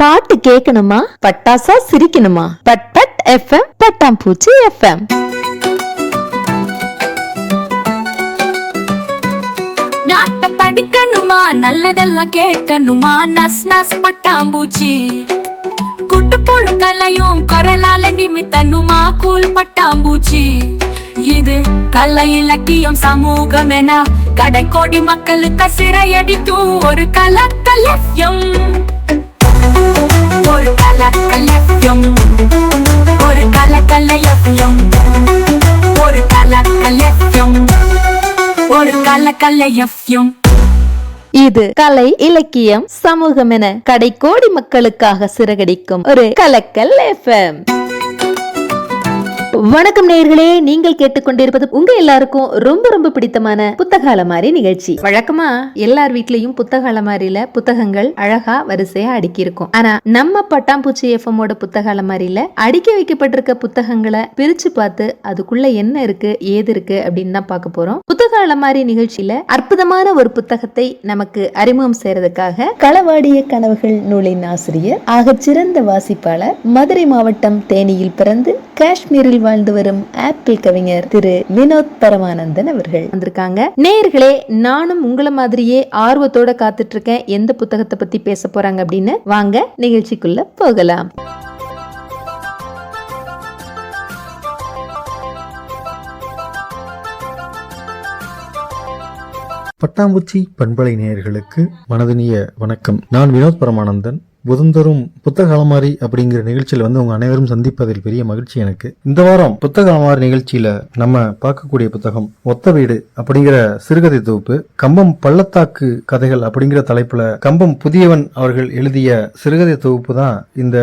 பாட்டு கேட்கணுமா பட்டாசா சிரிக்கணுமா? பட் பட் எஃப்எம் பட்டாம்பூச்சி எஃப்எம் நாட்ட படிக்கணுமா? நல்லதெல்லாம் கேட்கணுமா? நஸ் நஸ் பட்டாம்பூச்சி. குட்டு புழு கலையும் குரலால நிமித்தனுமா கூல் பட்டாம்பூச்சி. இது கலை இலக்கியம் சமூகம் என கடைக்கோடி மக்களுக்கு சிறையடிக்கும் ஒரு கலக்கலயம் ஒரு கல கலக்கலயம் ஒரு கல கலக்கலயம் ஒரு கல கலக்கலயம் ஒரு கல கலக்கலயம் இது கலை இலக்கியம் சமூகம் என கடைக்கோடி மக்களுக்காக சிறகடிக்கும் ஒரு கலக்கல் எஃப்எம். வணக்கம் நேயர்களே நீங்கள் கேட்டுக்கொண்டிருப்பது உங்க எல்லாருக்கும் ரொம்ப ரொம்ப பிடித்தமான புத்தக அலமாரி நிகழ்ச்சி. வழக்கமா எல்லார் வீட்லயும் புத்தக அலமாரியில புத்தகங்கள் அழகா வரிசையா அடுக்கி இருக்கும் ஆனா நம்ம பட்டாம்பூச்சி எஃப்எம்மோட புத்தக அலமாரியில அடுக்கி வைக்கப்பட்டிருக்க புத்தகங்களை பிரிச்சு பார்த்து அதுக்குள்ள என்ன இருக்கு ஏது இருக்கு அப்படின்னு தான் பார்க்க போறோம். புத்தக அலமாரி நிகழ்ச்சியில அற்புதமான ஒரு புத்தகத்தை நமக்கு அறிமுகம் செய்யறதுக்காக களவாடிய கனவுகள் நூலின் ஆசிரியர் ஆகச்சிறந்த வாசிப்பாளர் மதுரை மாவட்டம் தேனியில் பிறந்து காஷ்மீரில் வாழ்ந்து வரும் ஆப்பிள் கவிஞர் திரு வினோத் பரமானந்தன் அவர்கள் வந்திருக்காங்க. நேயர்களே நானும் உங்களை மாதிரியே ஆர்வத்தோட காத்துட்டு இருக்கேன் எந்த புத்தகத்தை பத்தி பேச போறாங்க அப்படின்னு? வாங்க நிகழ்ச்சிக்குள்ள போகலாம். பட்டாம்பூச்சி பண்பலை நேயர்களுக்கு மனதினிய வணக்கம். நான் வினோத் பரமானந்தன். புதந்தரும் புத்தக அலமாரி அப்படிங்கிற நிகழ்ச்சியில் வந்து உங்கள் அனைவரும் சந்திப்பதில் பெரிய மகிழ்ச்சி எனக்கு. இந்த வாரம் புத்தக அலமாரி நிகழ்ச்சியில் நம்ம பார்க்கக்கூடிய புத்தகம் ஒத்த வீடு அப்படிங்கிற சிறுகதை தொகுப்பு. கம்பம் பள்ளத்தாக்கு கதைகள் அப்படிங்கிற தலைப்பில் கம்பம் புதியவன் அவர்கள் எழுதிய சிறுகதை தொகுப்பு தான் இந்த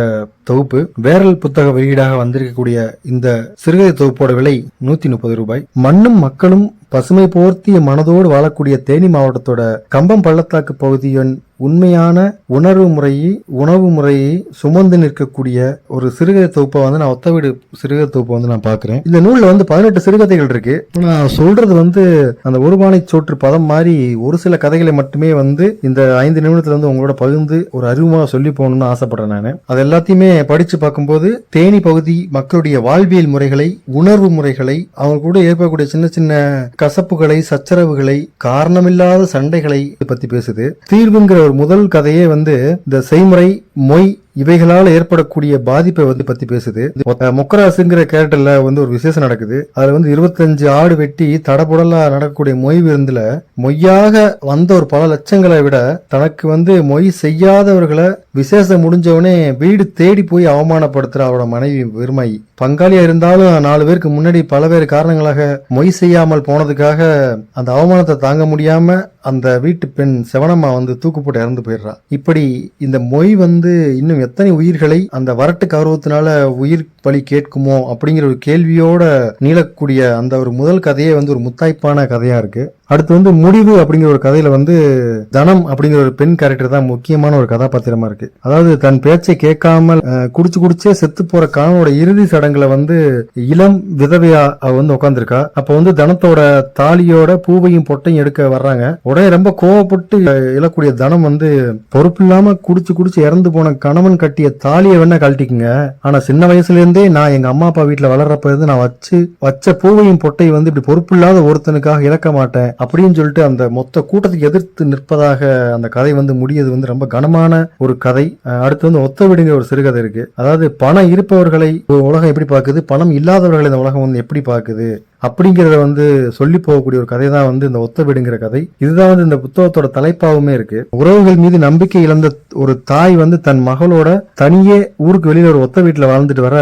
தொகுப்பு. வேரல் புத்தக வெளியீடாக வந்திருக்கக்கூடிய இந்த சிறுகதை தொகுப்போட விலை நூத்தி முப்பது ரூபாய். மண்ணும் மக்களும் பசுமை போர்த்திய மனதோடு வாழக்கூடிய தேனி மாவட்டத்தோட கம்பம் பள்ளத்தாக்கு பகுதியின் உண்மையான உணர்வு முறையை உணவு முறையை சுமந்து நிற்கக்கூடிய ஒரு சிறுகதை தொகுப்பை வந்து நான் ஒத்த வீடு சிறுகதை தொகுப்பை வந்து நான் பார்க்குறேன். இந்த நூல்ல வந்து பதினெட்டு சிறுகதைகள் இருக்கு. நான் சொல்றது வந்து அந்த ஒருபானை சோற்று பதம் மாதிரி ஒரு சில கதைகளை மட்டுமே வந்து இந்த ஐந்து நிமிடத்துல வந்து உங்களோட பகிர்ந்து ஒரு அறிமுகமாக சொல்லி போகணும்னு ஆசைப்படுறேன் நான். அது எல்லாத்தையுமே படிச்சு பார்க்கும்போது தேனி பகுதி மக்களுடைய வாழ்வியல் முறைகளை உணர்வு முறைகளை அவங்க கூட ஏற்படக்கூடிய சின்ன சின்ன கசப்புகளை சச்சரவுகளை காரணமில்லாத சண்டைகளை பத்தி பேசுது. தீர்வுங்கிற ஒரு முதல் கதையே வந்து இந்த செய்முறை மொய் இவைகளால் ஏற்படக்கூடிய பாதிப்பை வந்து பத்தி பேசுது. அஹ் மொக்கராசுங்கிற கேரக்டர்ல வந்து ஒரு விசேஷம் நடக்குது. அதுல வந்து இருபத்தஞ்சு ஆடு வெட்டி தடபுடலா நடக்கக்கூடிய மொய் விருந்துல மொய்யாக வந்த ஒரு பல லட்சங்களை விட தனக்கு வந்து மொய் செய்யாதவர்களை விசேஷம் முடிஞ்சவனே வீடு தேடி போய் அவமானப்படுத்துற அவரோட மனைவி வெறுமை பங்காளியா இருந்தாலும் நாலு பேருக்கு முன்னாடி பல காரணங்களாக மொய் செய்யாமல் போனதுக்காக அந்த அவமானத்தை தாங்க முடியாம அந்த வீட்டு பெண் செவனம்மா வந்து தூக்கு போட்டு இறந்து போயிடுறா. இப்படி இந்த மொய் வந்து இன்னும் எத்தனை உயிர்களை அந்த வரட்டு கௌரவத்தினால உயிர் பலி கேட்குமோ அப்படிங்கிற ஒரு கேள்வியோட நீளக்கூடிய அந்த ஒரு முதல் கதையே வந்து ஒரு முத்தாய்ப்பான கதையா இருக்கு. அடுத்து வந்து முடிவு அப்படிங்கிற ஒரு கதையில வந்து தனம் அப்படிங்கிற ஒரு பெண் கேரக்டர் தான் முக்கியமான ஒரு கதாபாத்திரமா இருக்கு. அதாவது தன் பேச்சை கேட்காமல் குடிச்சு குடிச்சே செத்து போற கணவனோட இறுதி சடங்குல வந்து இளம் விதவையா அவ வந்து உட்காந்துருக்கா அப்ப வந்து தனத்தோட தாலியோட பூவையும் பொட்டையும் எடுக்க வர்றாங்க. உடனே ரொம்ப கோவப்பட்டு இழக்கூடிய தனம் வந்து பொறுப்பில்லாம குடிச்சு குடிச்சு இறந்து போன கணவன் கட்டிய தாலியை வேணா கழட்டிக்குங்க. ஆனா சின்ன வயசுல இருந்தே நான் எங்க அம்மா அப்பா வீட்டுல வளர்றப்ப இருந்து நான் வச்சு வச்ச பூவையும் பொட்டையும் வந்து இப்படி பொறுப்பில்லாத ஒருத்தனுக்காக இழக்க மாட்டேன் அப்படின்னு சொல்லிட்டு அந்த மொத்த கூட்டத்தை எதிர்த்து நிற்பதாக அந்த கதை வந்து முடியது வந்து ரொம்ப கனமான ஒரு கதை. அடுத்து வந்து ஒத்த வீடுங்கிற ஒரு சிறுகதை இருக்கு. அதாவது பணம் இருப்பவர்களை உலகம் எப்படி பார்க்குது? பணம் இல்லாதவர்களை இந்த உலகம் வந்து எப்படி பார்க்குது? அப்படிங்கிறத வந்து சொல்லி போகக்கூடிய ஒரு கதை தான் வந்து இந்த ஒத்த வீடுங்கிற கதை. இதுதான் வந்து இந்த புத்தகத்தோட தலைப்பாகவுமே இருக்கு. உறவுகள் மீது நம்பிக்கை இழந்த ஒரு தாய் வந்து தன் மகளோட தனியே ஊருக்கு வெளியில ஒரு ஒத்த வீட்டில் வாழ்ந்துட்டு வர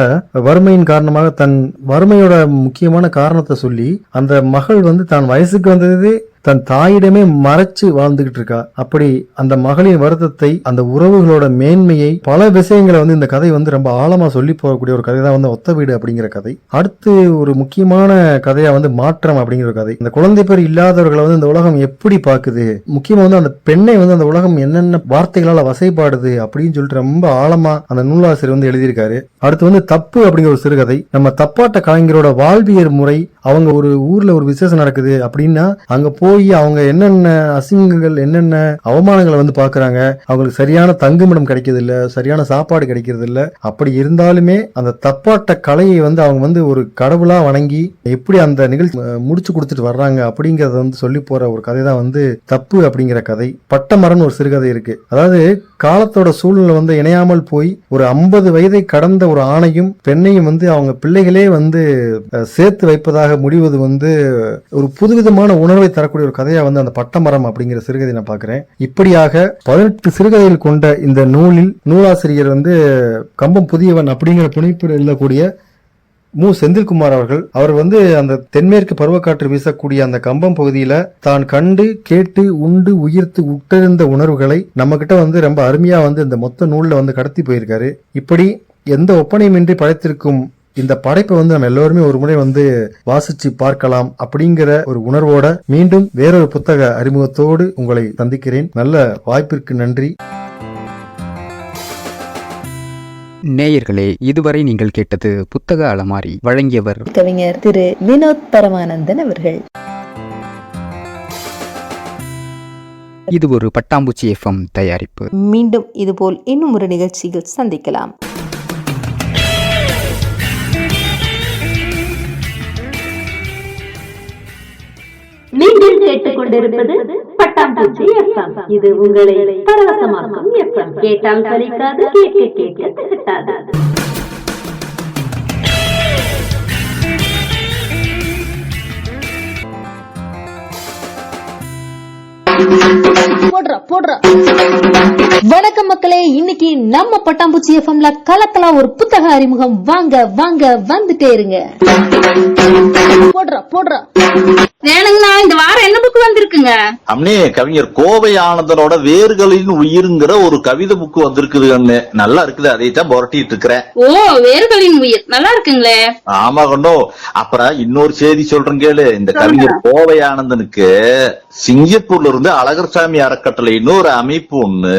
வறுமையின் காரணமாக தன் வறுமையோட முக்கியமான காரணத்தை சொல்லி அந்த மகள் வந்து தான் வயசுக்கு வந்ததே தன் தாயிடமே மறைச்சு வாழ்ந்துகிட்டு இருக்கா. அப்படி அந்த மகளின் வருத்தத்தை அந்த உறவுகளோட மேன்மையை பல விஷயங்களை வந்து இந்த கதை வந்து ரொம்ப ஆழமா சொல்லி போகக்கூடிய ஒரு கதை தான் வந்து ஒத்த வீடு அப்படிங்கிற கதை. அடுத்து ஒரு முக்கியமான கதையா வந்து மாற்றம் அப்படிங்கிற ஒரு கதை. இந்த குழந்தை பேர் இல்லாதவர்களை வந்து இந்த உலகம் எப்படி பாக்குது முக்கியமா வந்து அந்த பெண்ணை வந்து அந்த உலகம் என்னென்ன வார்த்தைகளால வசைப்பாடுது அப்படின்னு சொல்லிட்டு ரொம்ப ஆழமா அந்த நூலாசிரியர் வந்து எழுதியிருக்காரு. அடுத்து வந்து தப்பு அப்படிங்கிற ஒரு சிறுகதை. நம்ம தப்பாட்ட கலைஞரோட வாழ்வியல் முறை அவங்க ஒரு ஊர்ல ஒரு விசேஷம் நடக்குது அப்படின்னா அங்க போ போய் அவங்க என்னென்ன அசிங்கங்கள் என்னென்ன அவமானங்களை வந்து பாக்குறாங்க அவங்களுக்கு சரியான தங்குமிடம் கிடைக்கிறது இல்ல சரியான சாப்பாடு கிடைக்கிறது இல்ல அப்படி இருந்தாலுமே அந்த தப்பாட்ட கலையை வந்து அவங்க வந்து ஒரு கடவுளா வணங்கி எப்படி அந்த நிகழ்ச்சி முடிச்சு கொடுத்துட்டு வர்றாங்க அப்படிங்கறத வந்து சொல்லி போற ஒரு கதை தான் வந்து தப்பு அப்படிங்கிற கதை. பட்டமரன் ஒரு சிறுகதை இருக்கு. அதாவது காலத்தோட சூழ்நிலை வந்து இணையாமல் போய் ஒரு ஐம்பது வயதை கடந்த ஒரு ஆணையும் பெண்ணையும் வந்து அவங்க பிள்ளைகளே வந்து சேர்த்து வைப்பதாக முடிவது வந்து ஒரு புதுவிதமான உணர்வை தரக்கூடிய ஒரு கதையாக வந்து அந்த பட்டமரம் அப்படிங்கிற சிறுகதை நான் பார்க்குறேன். இப்படியாக பதினெட்டு சிறுகதைகள் கொண்ட இந்த நூலில் நூலாசிரியர் வந்து கம்பம் புதியவன் அப்படிங்கிற புனைப்பில் எழுதக்கூடிய மு. செந்தில்குமார் அவர்கள் அவர் வந்து அந்த தென்மேற்கு பருவக்காற்று வீசக்கூடிய அந்த கம்பம் பகுதியில தான் கண்டு கேட்டு உண்டு உயிர்த்து உட்டறிந்த உணர்வுகளை நம்ம கிட்ட வந்து ரொம்ப அருமையா வந்து இந்த மொத்த நூல்ல வந்து கடத்தி போயிருக்காரு. இப்படி எந்த ஒப்பனையுமின்றி படைத்திருக்கும் இந்த படைப்பை வந்து நம்ம எல்லோருமே ஒரு முறை வந்து வாசிச்சு பார்க்கலாம் அப்படிங்கிற ஒரு உணர்வோட மீண்டும் வேறொரு புத்தக அறிமுகத்தோடு உங்களை சந்திக்கிறேன். நல்ல வாய்ப்பிற்கு நன்றி. நேயர்களே இதுவரை நீங்கள் கேட்டது புத்தக அலமாரி. வழங்கியவர் கவிஞர் திரு வினோத் பரமானந்தன் அவர்கள். இது ஒரு பட்டாம்பூச்சி எஃப்எம் தயாரிப்பு. மீண்டும் இதுபோல் இன்னும் ஒரு நிகழ்ச்சியில் சந்திக்கலாம். கேட்டுக்கொண்டிருப்பது பட்டாம்பூச்சி எஃப்எம் இது உங்களை பரவசமாக்கும் எஃப்எம் கேட்டால் சலிக்காது கேட்க கேட்க திகட்டாது போடுறா போடுறா. வணக்கம் மக்களே இன்னைக்கு நம்ம பட்டாம்பூச்சி எஃப்எம்ல கலக்கலா ஒரு புத்தக அறிமுகம். வாங்க வாங்க வந்துட்டே இருங்க. போடுறா போடுறா. வேணுங்கண்ணா இந்த வாரம் என்ன புக் வந்திருக்குங்க? அம்னே கவிஞர் கோவை ஆனந்தனோட வேர்களின் உயிருங்கிற ஒரு கவிதை புக்கு வந்திருக்குது அண்ணே நல்லா இருக்குது அதை தான் புரட்டிட்டு இருக்கிறேன். ஓ வேர்களின் உயிர். நல்லா இருக்குங்களே. ஆமா கண்டோ அப்புறம் இன்னொரு செய்தி சொல்றேன் கேளு. இந்த கவிஞர் கோவை ஆனந்தனுக்கு சிங்கப்பூர்ல இருந்து அழகர்சாமி அறக்கட்டளைன்னு ஒரு அமைப்பு ஒண்ணு.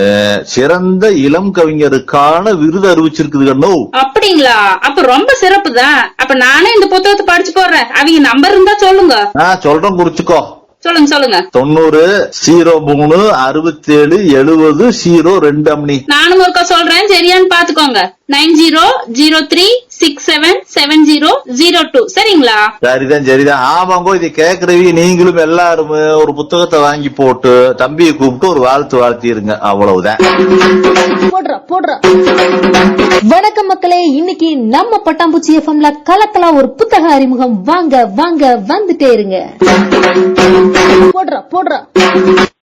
சிறந்த இளம் கவிஞருக்கான விருது அறிவிச்சிருக்குது கண்ணோ. அப்படிங்களா? அப்ப ரொம்ப சிறப்பு தான் அப்ப நானே இந்த புத்தகத்தை படிச்சு போடுறேன். அவங்க நம்பர் இருந்தா சொல்லுங்க. நான் சொல்றேன் குறிச்சுக்கோ சொல்லுங்க சொல்லுங்க. தொண்ணூறு ஜீரோ மூணு அறுபத்தேழு எழுபது ஜீரோ ரெண்டு அம்னி நானும் ஒருக்கா சொல்றேன். சரியான்னு பாத்துக்கோங்க. Nine zero zero three six seven seven zero zero two. சரிங்களா? சரிதான் சரிதான். ஆமாங்கோ இதை கேக்குறவி நீங்களும் எல்லாரும் ஒரு புத்தகத்தை வாங்கி போட்டு தம்பியை கூப்பிட்டு ஒரு வாழ்த்து வாழ்த்திருங்க. அவ்வளவுதான். போடுறா போடுறா. வணக்கம் மக்களே இன்னைக்கு நம்ம பட்டாம்பூச்சி எஃப்எம்ல கலக்கலா ஒரு புத்தக அறிமுகம். வாங்க வாங்க வந்துட்டே இருங்க. போடுறா போடுறா.